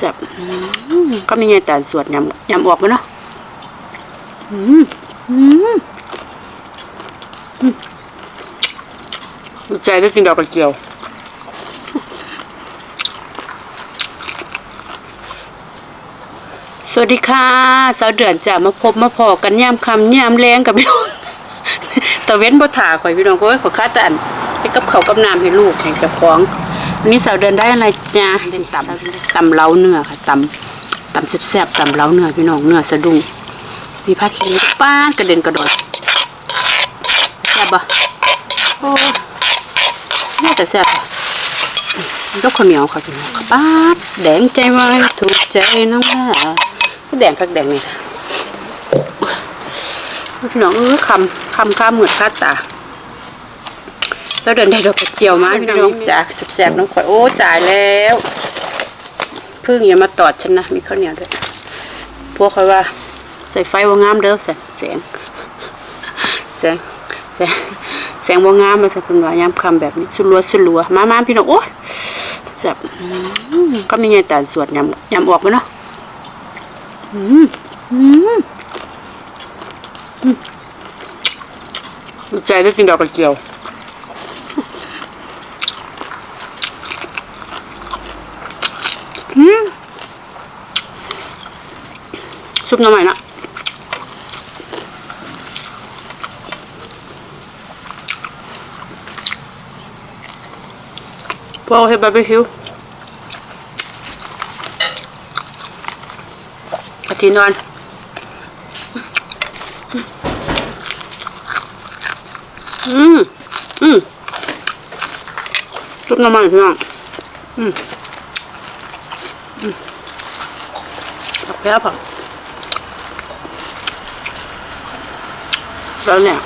แซ่บก็มีไงแต่สวดยำยำออกมาเนาะอืมอืมดีใจได้กินดอกกระเจียวสวัสดีค่ะสาวเดือนจะมาพบมาพอกันยามคำยามแรงกับพี่น้องตะเว้นบ่ถ่าข่อยพี่น้องก็ขอค่าแต่อันไปกับเขากับน้ำให้ลูกให้เจ้าของ นนี้สาวเดือนได้อะไรจ้าเด่นตำตำเล้าเนื้อค่ะตำตำแซ่บๆตำเล้าเนื้อพี่น้องเนื้อสะดุ้งมีผักชีป้านกระเด็นกระโดดแซ่บบ่โอ้น่าจะแซ่บอะยกข้าวเหนียวค่ะพี่น้องข้าวปาดแดงใจไว้ถูกใจน้องแม่แดงคักแดงนี่ค่ะพี่น้องเออคำคำข้ามเหมือดคาตา เจ้าเดินได้ดอกกระเจียวมาพี่น้องจากแสบๆน้องข่อยโอ้จ่ายแล้วพึ่งอย่ามาตอดฉันนะมีข้าวเหนียวด้วยพวกเขาว่า ใส่ไฟว่างามเด้อแสงแสงแสงแสงแสงว่างามมาสักคนว่ายามคำแบบนี้สุรัวสุรัวมามาพี่น้องโอ้ยแสบอืมก็มีไงแต่สวดยำยำออกมาเนาะอืมอืมดีใจได้กินดอกกระเจียว ซุปน้ำใหม่นะพวเฮ็ดบาร์บีคิวกะทินอนอืมอืมซุปน้ำมันพี่น้องอืมอืมผักแพ้ผัก แล้วเนี่ย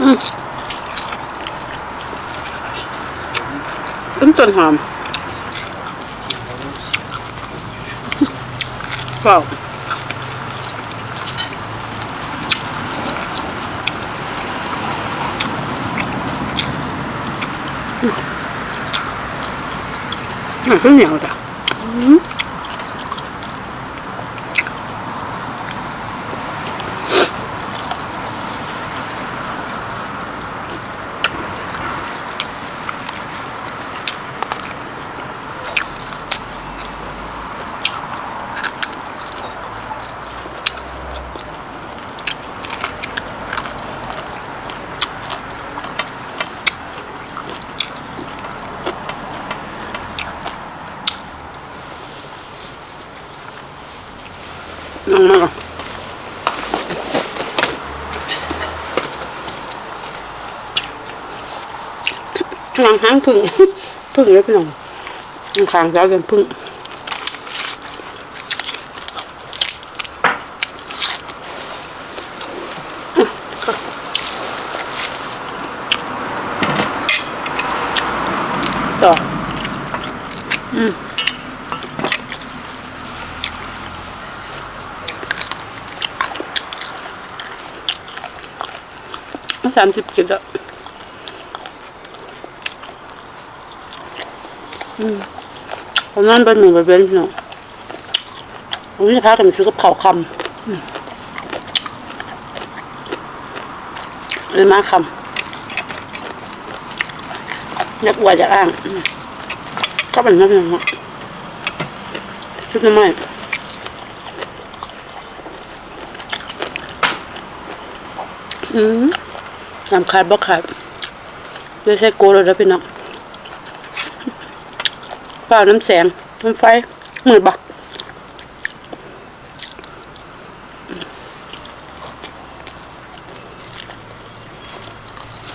อืมต้นต้น หลังหางพึ่งพึ่งเลยพี่น้องข้างๆแล้วเป็นพึ่งต่ออืมสามสิบจุดอะอืมผมนั่นเป็นหนึ่งเป็นเป็นเนาะผมจะพากันซื้อกับข้าวคำอืมเลยมาคำนักอวดจะอ้างก็เป็นนักเนาะชุดน้ำไมอืมน้ำขาดบ่ขาดไม่ใช่โกเลยนะพี่น้อง เปล่าน้ำแสงน้ำไฟมืดบ่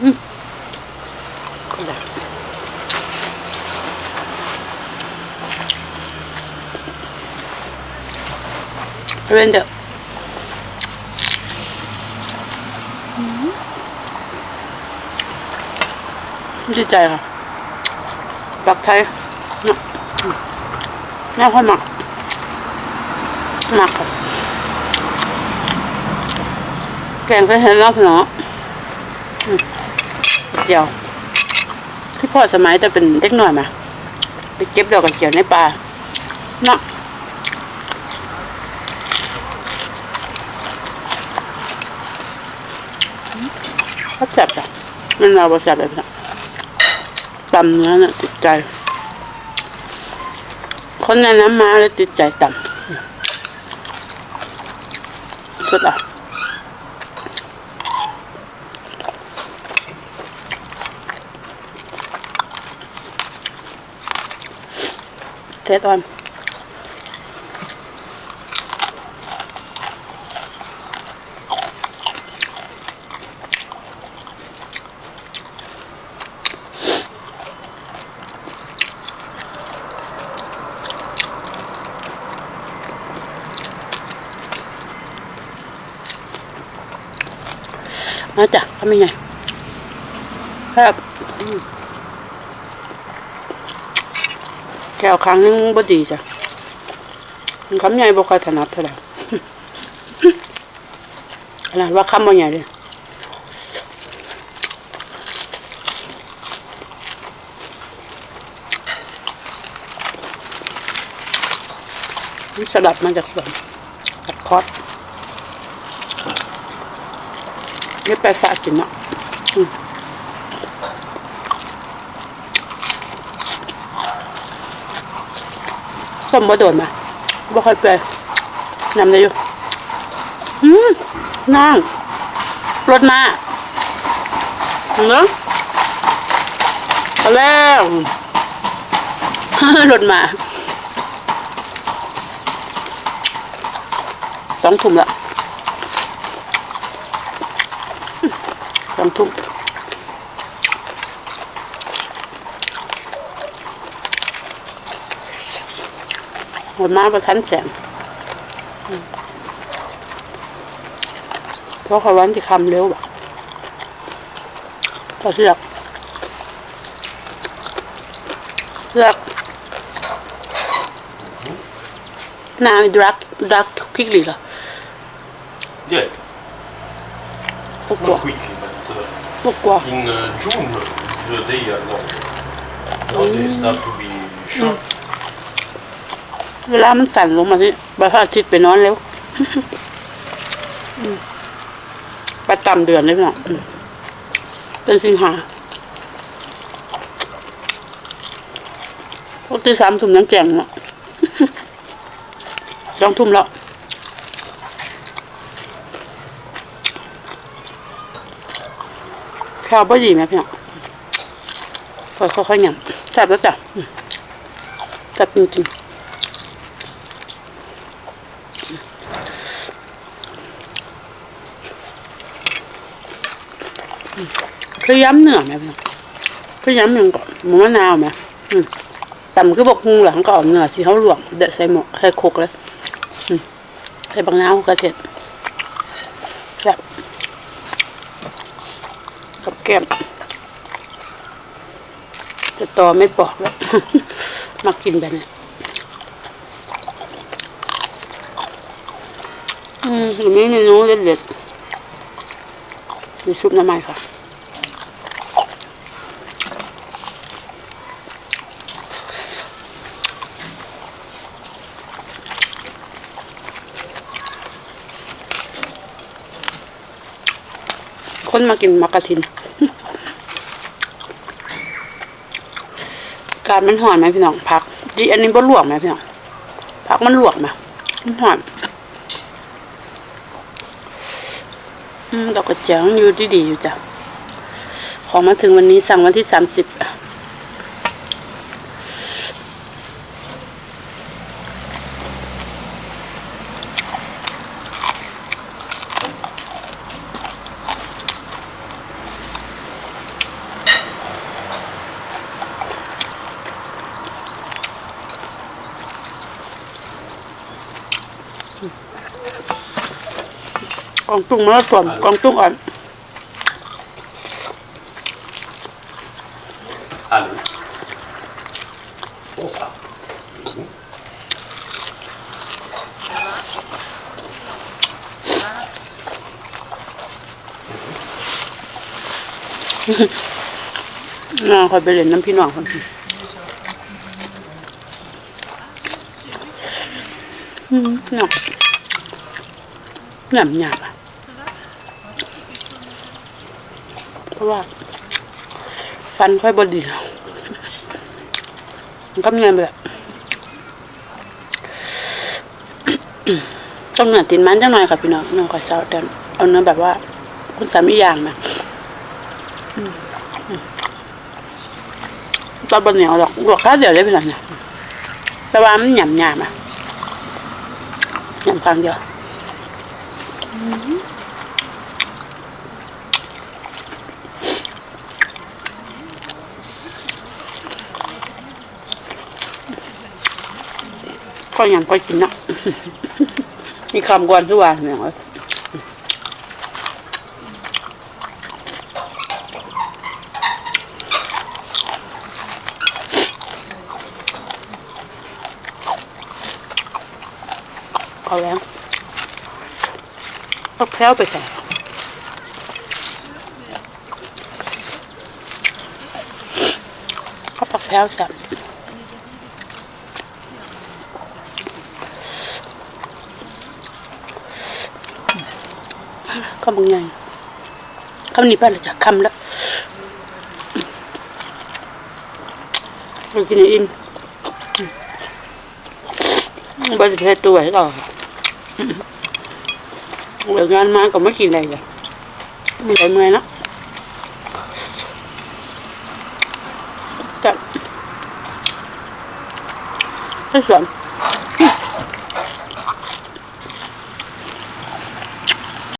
อืมได้เรนเดอร์ดีใจค่ะปักไทย แม่ค่อยหมักหมักค่ะแกงใส่เห็ดแล้วพี่น้องอืมเจียวพ่อสมัยแต่เป็นเด็กหน้อยมาไปเก็บดอกกระเจียวในป่าเนาะเขาแซ่บจ้ะมันเราบ่แซ่บเลยน้องตำเนื้อน่ะติดใจ คนในะนำมาแล้วติดใจตำสุดอะเทตอน มาจ้ะทำยังไงครับแก้วครั้งนึงบ่ดีจ้ะคำใหญ่บ่ค่อยถนัดเท่าไหร่ขนาดว่าคำบ่ใหญ่เลยสลัดมาจากสวนตัดคอส นี่ไปสากินเนาะส้มบ่โดนมาบ่ค่อยเปื่อยนำได้อยู่อืมนั่งรถมาเนาะแล้วรถมาสองทุ่มละ สองทุ่มรถมาประทันแสงเพราะเขาวันจะคำเร็วบ่ะพอเสือกเสือกนามีดรักดรักควิกลีเหรอ Yeah, พวกกลัว not quickly, but uh, พวกกลัว in uh, June, the day are long. Now they start to be short. เวลามันสั่นลงมาที่ใบพระอาทิตย์ไปนอนเร็วอืมประจำเดือนเลยพี่น้องอืมเป็นสิงหาพวกที่สามทุ่มน้ำแกงเนาะ สองทุ่มแล้ว ข้าวบ่ดีไหมพี่น้องค่อยๆยำจับแล้วจ้ะจับจริงๆคือย้ำเนื้อไหมพี่น้องคือย้ำหนึ่งก่อนหมูมะนาวไหมอืมต่ำคือบอกหุงหลังก็เอาเนื้อที่เขาหลวกเด็ดใส่หมกใส่โคกเลยใส่บางนาวกระเทียมแบบกับแก้มจะ ต่อไม่ปอกแล้วมากินแบบนี้อืมหรือไม่เมนูเด็ดๆมีซุปน้ำมันค่ะคนมากินมักกะทินารมันห่อนไหมพี่น้องพักดีอันนี้บ่ลวกไหมพี่น้องพักมันหลวกไหมมันหอนอืมดอกกระเจียงอยู่ดีๆอยู่จ้ะของมาถึงวันนี้สั่งวันที่สามสิบ องตุ้งมาแล้วส่วนกองตุ้งอ่อน Allô Bonsoir. อน้องคอยไปเล่นน้ำพี่น้องคนอืมเนาะหยำหยาบอะเพ ราะว่า ฟันค่อยบดีมันก็เงินแหละต้องเนื้อตินมันจังหน่อยค่ะพี่น้องเนื้อคอยเซาเดินเอาเนื้อแบบว่า คุณสามีอย่างนะตอนบนเหนียวหรอกหลวกข้าวเดียวได้เป็นไรเนี่ยแต่ว่ามันหยำหยาบอะหยำครั้งเดียว อืมก็ยังก็กินนะมีคำกวนทุกวันเนี่ยเว้ยเอาแล้วเอาแพ้วไปใส่เขาวผักแพ้วใส่ ข้าบางอย่างคำนี้ไปและจากคำแล้วไปกินอิ่มบริเทศตัวให้ก่อนเลิกงานมาก็ไม่กินอะไรเลยไม่ได้เมื่อยนะจับให้สวน